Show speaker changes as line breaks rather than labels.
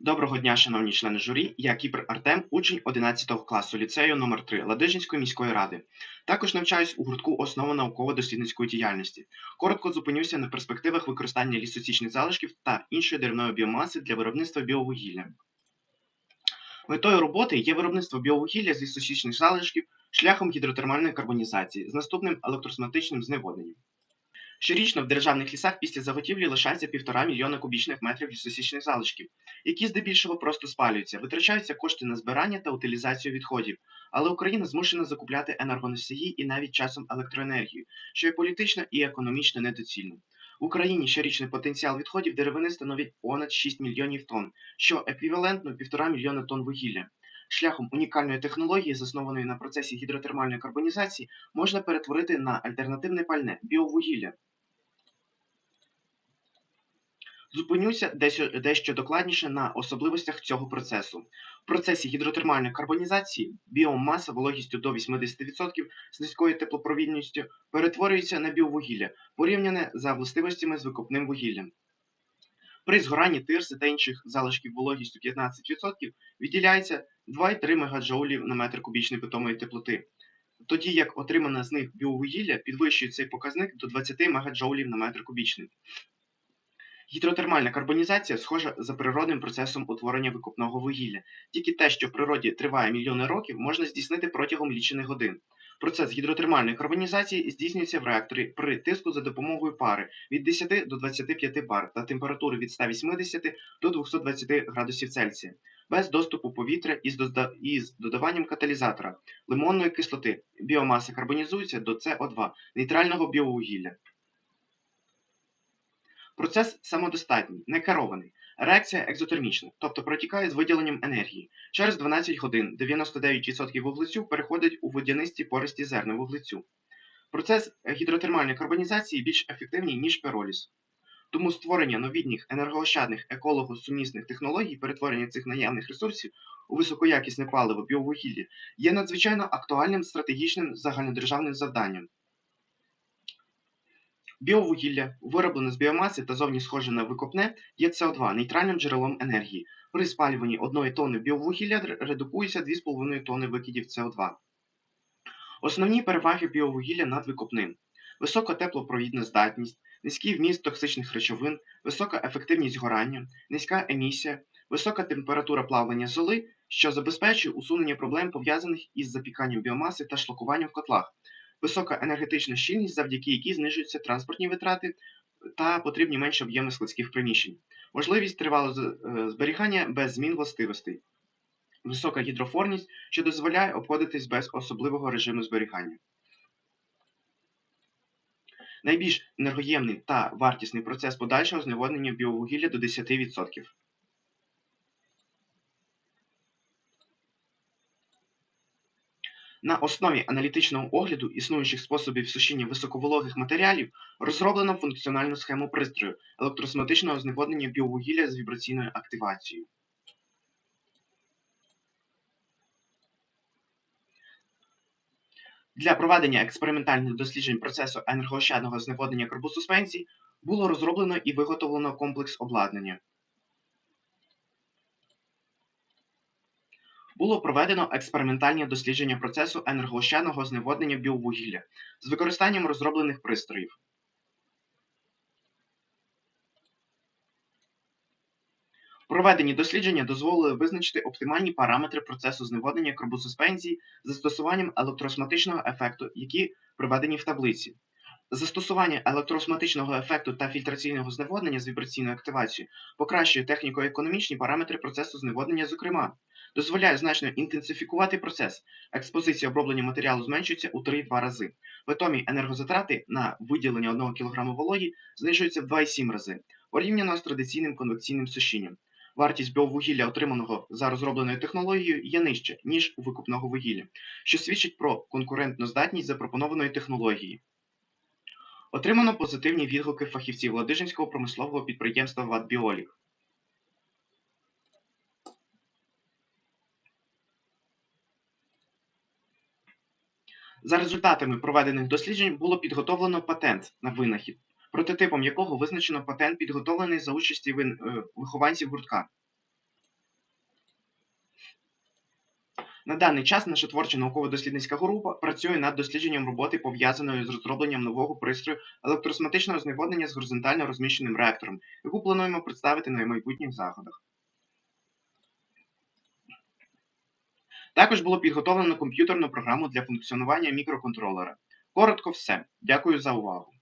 Доброго дня, шановні члени журі. Я Кіпр Артем, учень 11 класу ліцею номер 3 Ладижинської міської ради. Також навчаюсь у гуртку основи науково-дослідницької діяльності. Коротко зупинюся на перспективах використання лісосічних залишків та іншої деревної біомаси для виробництва біовугілля. Метою роботи є виробництво біовугілля з лісосічних залишків шляхом гідротермальної карбонізації з наступним електросматичним зневодненням. Щорічно в державних лісах після заготівлі лишається півтора мільйона кубічних метрів лісосічних залишків, які здебільшого просто спалюються, витрачаються кошти на збирання та утилізацію відходів. Але Україна змушена закупляти енергоносії і навіть часом електроенергію, що є політично і економічно недоцільно. В Україні щорічний потенціал відходів деревини становить понад 6 мільйонів тонн, що еквівалентно 1,5 мільйона тонн вугілля. Шляхом унікальної технології, заснованої на процесі гідротермальної карбонізації, можна перетворити на альтернативне пальне біовугілля. Зупинюся дещо, дещо докладніше на особливостях цього процесу. В процесі гідротермальної карбонізації біомаса вологістю до 80% з низькою теплопровідністю перетворюється на біовугілля, порівняне за властивостями з викопним вугіллям. При згоранні тирси та інших залишків вологістю 15% відділяється 2,3 МДж на метр кубічний питомої теплоти, тоді як отримане з них біовугілля підвищує цей показник до 20 МДж на метр кубічний. Гідротермальна карбонізація схожа за природним процесом утворення викопного вугілля. Тільки те, що в природі триває мільйони років, можна здійснити протягом лічених годин. Процес гідротермальної карбонізації здійснюється в реакторі при тиску за допомогою пари від 10 до 25 бар та температури від 180 до 220 градусів Цельсія, без доступу повітря із, додаванням каталізатора лимонної кислоти. Біомаса карбонізується до СО2 нейтрального біовугілля. Процес самодостатній, не керований. Реакція екзотермічна, тобто протікає з виділенням енергії. Через 12 годин 99% вуглецю переходить у водянисті пористі зерна вуглецю. Процес гідротермальної карбонізації більш ефективний, ніж пироліз. Тому створення новітніх енергоощадних еколого-сумісних технологій перетворення цих наявних ресурсів у високоякісне паливо біовугілля є надзвичайно актуальним стратегічним загальнодержавним завданням. Біовугілля, вироблене з біомаси та зовні схоже на викопне, є СО2 нейтральним джерелом енергії. При спалюванні 1 тонни біовугілля редукується 2,5 тонни викидів СО2. Основні переваги біовугілля над викопним: висока теплопровідна здатність, низький вміст токсичних речовин, висока ефективність горання, низька емісія, висока температура плавлення золи, що забезпечує усунення проблем пов'язаних із запіканням біомаси та шлакуванням в котлах висока енергетична щільність, завдяки якій знижуються транспортні витрати та потрібні менші об'єми складських приміщень, можливість тривалого е, зберігання без змін властивостей, висока гідрофорність, що дозволяє обходитись без особливого режиму зберігання. Найбільш енергоємний та вартісний процес подальшого зневоднення біовугілля до 10%. На основі аналітичного огляду існуючих способів сушіння високовологих матеріалів розроблено функціональну схему пристрою електросматичного зневоднення біовугілля з вібраційною активацією. Для проведення експериментальних досліджень процесу енергоощадного зневоднення карбосуспензій було розроблено і виготовлено комплекс обладнання. Було проведено експериментальні дослідження процесу енергоощадного зневоднення біовугілля з використанням розроблених пристроїв. Проведені дослідження дозволили визначити оптимальні параметри процесу зневоднення карбосуспензії з застосуванням електроосматичного ефекту, які проведені в таблиці. Застосування електроосматичного ефекту та фільтраційного зневоднення з вібраційною активацією покращує техніко-економічні параметри процесу зневоднення, зокрема, дозволяє значно інтенсифікувати процес. Експозиція оброблення матеріалу зменшується у 3-2 рази. Питомі енергозатрати на виділення 1 кг вологі знижуються в 2,7 рази, порівняно з традиційним конвекційним сушінням. Вартість біовугілля, отриманого за розробленою технологією, є нижча, ніж у викупного вугілля, що свідчить про конкурентну здатність запропонованої технології. Отримано позитивні відгуки фахівців Ладижинського промислового підприємства «Ватбіолік». За результатами проведених досліджень було підготовлено патент на винахід, прототипом якого визначено патент, підготовлений за участі е, вихованців гуртка. На даний час наша творча науково-дослідницька група працює над дослідженням роботи, пов'язаної з розробленням нового пристрою електросматичного зневоднення з горизонтально розміщеним реактором, яку плануємо представити на майбутніх заходах. Також було підготовлено комп'ютерну програму для функціонування мікроконтролера. Коротко все. Дякую за увагу.